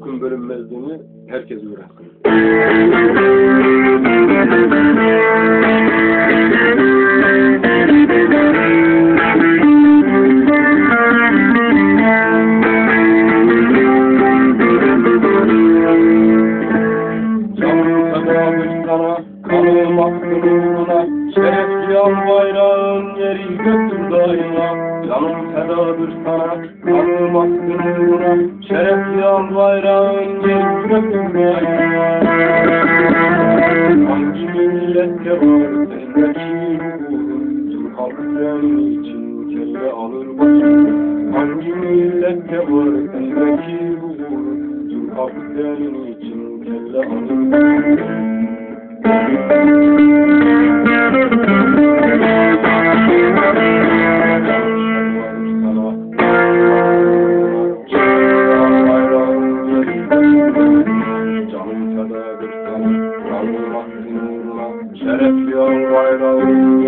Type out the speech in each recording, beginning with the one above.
Türk'ün bölünmezliğini herkes öğrensin. Canım feda sana, hakkın uğruna, şerefli al bayrağın göktür daima. Hangi millette var sendeki ruhun, tüm için kelle alır başını. Hangi millette var sendeki ruhun, tüm için kelle alır başını. Şerefli ol bayrağın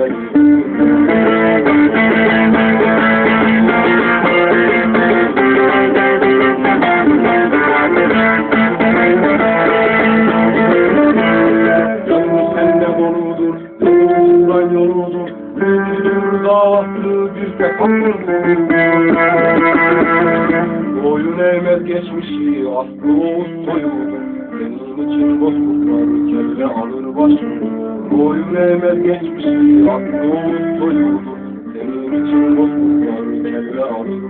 Gönlü sende doludur, Kıbrı'dan yoludur, Büyüdür davası bir sefadır. Boyun eğmez geçmişi, aslı Oğuz soyudur. Senin için bozkurtlar kelle alır başını. Boyun eğmez geçmişi, aslı Oğuz soyudur. Senin için bozkurtlar kelle alır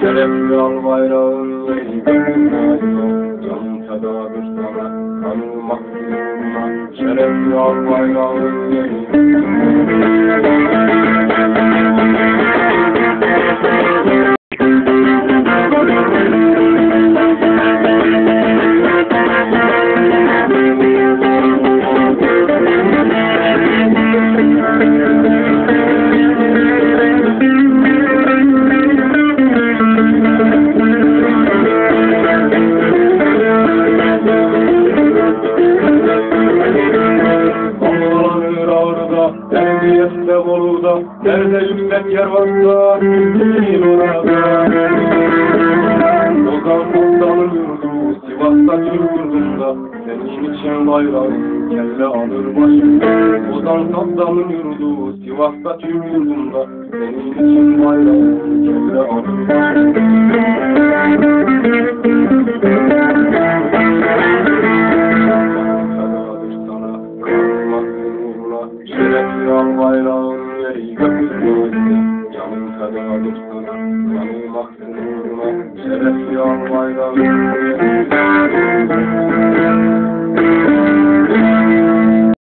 Şerefli al bayrağın yeri gönlüne Canım fedadır sana, kanım mahzununa Şerefli al bayrağın ağrıda, Ermiyette Bolu'da, Nerede yüksek yer varsa, bildiğin orada. Ozan Kozdan'ın yurdu, Sivas'ta Türk yurdunda, Senin için bayrağın kelle alır başını. Ozan Kozdan'ın yurdu, Sivas'ta Türk yurdunda, Senin için bayrağın kelle alır başını. white of